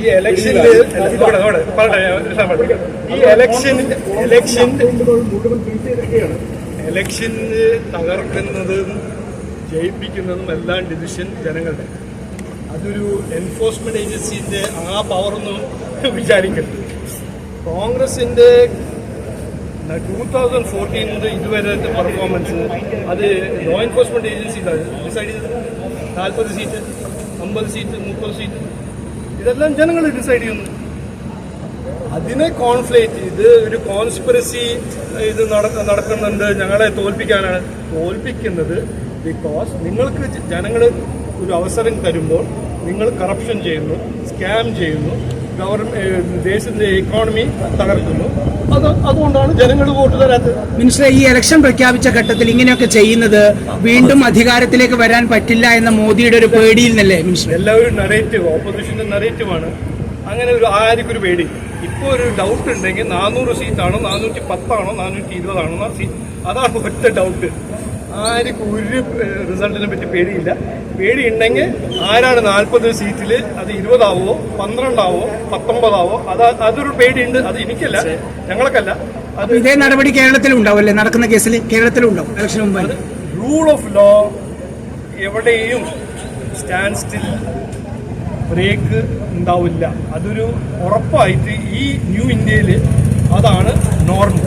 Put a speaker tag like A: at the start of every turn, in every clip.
A: ഈ ഇലക്ഷനിൽ ഈ ഇലക്ഷൻ ഇലക്ഷൻ ഇലക്ഷന് തകർക്കുന്നതും ജയിപ്പിക്കുന്നതും എല്ലാം ഡിസിഷൻ ജനങ്ങളുടെ. അതൊരു എൻഫോഴ്സ്മെന്റ് ഏജൻസിന്റെ ആ പവറൊന്നും വിചാരിക്കരുത്. കോൺഗ്രസിന്റെ ടൂ തൗസൻഡ് ഫോർട്ടീനിന്റെ ഇതുവരെ പെർഫോമൻസ് അത് ലോ എൻഫോഴ്സ്മെന്റ് ഏജൻസി ഡിസൈഡ് ചെയ്തത്. നാൽപ്പത് സീറ്റ് അമ്പത് സീറ്റ് മുപ്പത് സീറ്റ് ഇതെല്ലാം ജനങ്ങൾ ഡിസൈഡ് ചെയ്യുന്നു. അതിനെ കോൺഫ്ലേറ്റ് ഇത് ഒരു കോൺസ്പിറസി ഇത് നടക്ക- നടക്കുന്നുണ്ട് ഞങ്ങളെ തോൽപ്പിക്കാനാണ്. തോൽപ്പിക്കുന്നത് ബിക്കോസ് നിങ്ങൾക്ക് ജനങ്ങൾ ഒരു അവസരം തരുമ്പോൾ നിങ്ങൾ കറപ്ഷൻ ചെയ്യുന്നു സ്കാം ചെയ്യുന്നു. ഗവൺമെന്റ് ദേശത്തിന്റെ ഇക്കോണമി തകർക്കുന്നു. അത് അതുകൊണ്ടാണ് ജനങ്ങൾ വോട്ട് തരാത്തത്.
B: മിനിസ്റ്റർ ഈ ഇലക്ഷൻ പ്രഖ്യാപിച്ച ഘട്ടത്തിൽ ഇങ്ങനെയൊക്കെ ചെയ്യുന്നത് വീണ്ടും അധികാരത്തിലേക്ക് വരാൻ പറ്റില്ല എന്ന മോദിയുടെ ഒരു പേടിയിൽ നിന്നല്ലേ മിനിസ്റ്റർ
A: എല്ലാവരും നറേറ്റീവ് ഓപ്പോസിഷന്റെ നറേറ്റീവാണ് അങ്ങനെ ഒരു ആർക്കൊരു ഒരു പേടി. ഇപ്പോൾ ഒരു ഡൗട്ട് ഉണ്ടെങ്കിൽ നാനൂറ് സീറ്റാണോ നാനൂറ്റി പത്താണോ നാനൂറ്റി ഇരുപതാണോ സീറ്റ് അതാണ് ഒറ്റ ഡൗട്ട് ആർക്കും ഒരു റിസൾട്ടിനെ പറ്റി പേടിയില്ല. പേടി ഉണ്ടെങ്കിൽ ആരാണ് നാൽപ്പത് സീറ്റിൽ അത് ഇരുപതാവോ പന്ത്രണ്ടാവോ പത്തൊമ്പതാവോ? അത് അതൊരു പേടിയുണ്ട്. അത് എനിക്കല്ല. ഞങ്ങൾക്കല്ല. അത്
B: ഇതേ നടപടി കേരളത്തിലും ഉണ്ടാവും നടക്കുന്ന കേസിൽ കേരളത്തിലും ഉണ്ടാവും ഇലക്ഷൻ മുമ്പ്
A: റൂൾ ഓഫ് ലോ എവിടെയും സ്റ്റാൻഡ് സ്റ്റിൽ ബ്രേക്ക് ഉണ്ടാവില്ല. അതൊരു ഉറപ്പായിട്ട് ഈ ന്യൂ ഇന്ത്യയിൽ അതാണ് നോർമൽ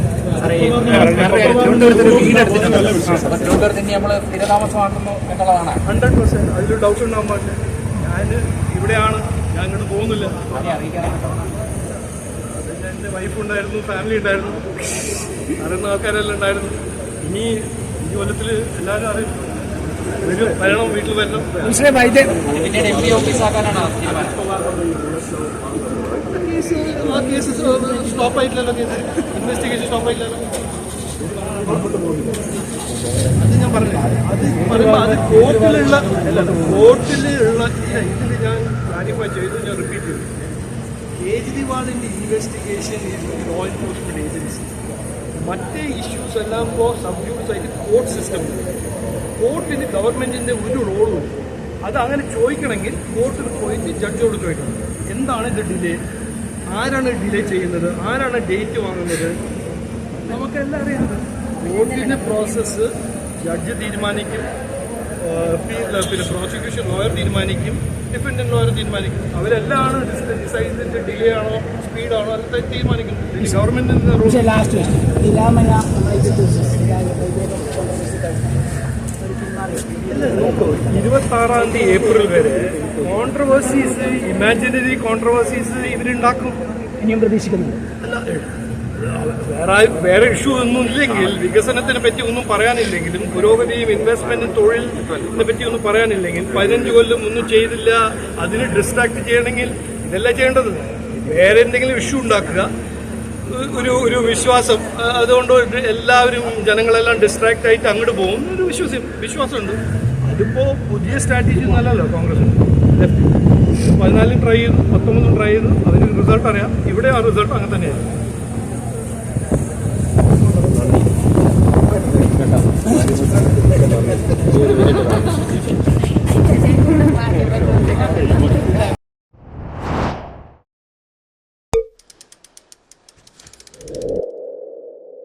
A: ഹൺഡ്രഡ് പെർസെന്റ് അതിലൊരു ഡൗട്ട് ഉണ്ടാകാൻ പാടില്ല. ഞാൻ ഇവിടെയാണ്. ഞാൻ ഇങ്ങോട്ട് പോകുന്നില്ല. എന്റെ വൈഫ് ഉണ്ടായിരുന്നു ഫാമിലി ഉണ്ടായിരുന്നു. അറിയുന്ന ആൾക്കാരെല്ലാം ഉണ്ടായിരുന്നു. ഇനി ഈ കൊല്ലത്തിൽ എല്ലാവരും അറിയും. വരും
B: വൈദ്യം
A: ഞാൻ പറഞ്ഞു അത് കോർട്ടിലുള്ള കോർട്ടിലുള്ള ഇതിൽ ഞാൻ കാര്യമായി ചെയ്ത് ഞാൻ റിപ്പീറ്റ് ചെയ്തു കേജ്രിവാളിന്റെ ഇൻവെസ്റ്റിഗേഷൻ ലോ എൻഫോഴ്സ്മെന്റ് ഏജൻസി മറ്റേ ഇഷ്യൂസ് എല്ലാം ഇപ്പോൾ സബ്ജൂസ് ആയിട്ട് കോർട്ട് സിസ്റ്റം കോർട്ടിന് ഗവൺമെന്റിന്റെ ഒരു റോളും അത് അങ്ങനെ ചോദിക്കണമെങ്കിൽ കോർട്ടിൽ പോയിട്ട് ജഡ്ജോട് ചോദിക്കണം. എന്താണ് ഇത് ഡിലേ? ആരാണ് ഡിലേ ചെയ്യുന്നത്? ആരാണ് ഡേറ്റ് വാങ്ങുന്നത്? നമുക്കെല്ലാം അറിയാം. കോർട്ടിന്റെ പ്രോസസ്സ് ജഡ്ജ് തീരുമാനിക്കും പിന്നെ പ്രോസിക്യൂഷൻ ലോയർ തീരുമാനിക്കും ഡിഫൻഡന്റ് ലോയർ തീരുമാനിക്കും. അവരെല്ലാം ഡിസൈഡിന്റെ ഡിലേ ആണോ സ്പീഡ് ആണോ അതൊക്കെ തീരുമാനിക്കുന്നത് ഗവൺമെന്റിന്റെ ഇരുപത്തി ആറാം തീയതി ഏപ്രിൽ വരെ കോൺട്രവേഴ്സീസ് ഇമാജിനറി കോൺട്രവേഴ്സീസ് ഇവരുണ്ടാക്കും.
B: ഇനിയും പ്രതീക്ഷിക്കുന്നുണ്ട്.
A: അല്ല വേറെ വേറെ ഇഷ്യൂ ഒന്നും ഇല്ലെങ്കിൽ വികസനത്തിനെ പറ്റി ഒന്നും പറയാനില്ലെങ്കിലും പുരോഗതിയും ഇൻവെസ്റ്റ്മെന്റും തൊഴിലിനെ പറ്റി ഒന്നും പറയാനില്ലെങ്കിൽ പതിനഞ്ച് കൊല്ലം ഒന്നും ചെയ്തില്ല അതിന് ഡിസ്ട്രാക്ട് ചെയ്യണമെങ്കിൽ ഇതല്ല ചെയ്യേണ്ടത്? വേറെ എന്തെങ്കിലും ഇഷ്യൂ ഉണ്ടാക്കുക. ഒരു ഒരു വിശ്വാസം. അതുകൊണ്ട് എല്ലാവരും ജനങ്ങളെല്ലാം ഡിസ്ട്രാക്ട് ആയിട്ട് അങ്ങോട്ട് പോകും. ഒരു വിശ്വാസം വിശ്വാസമുണ്ട്. അതിപ്പോ പുതിയ സ്ട്രാറ്റജി ഒന്നല്ലല്ലോ കോൺഗ്രസ് പതിനാലും ട്രൈ ചെയ്തു പത്തൊമ്പതും ട്രൈ ചെയ്തു. അതിന് റിസൾട്ട് അറിയാം. ഇവിടെ ആ റിസൾട്ട് അങ്ങനെ തന്നെയായിരുന്നു.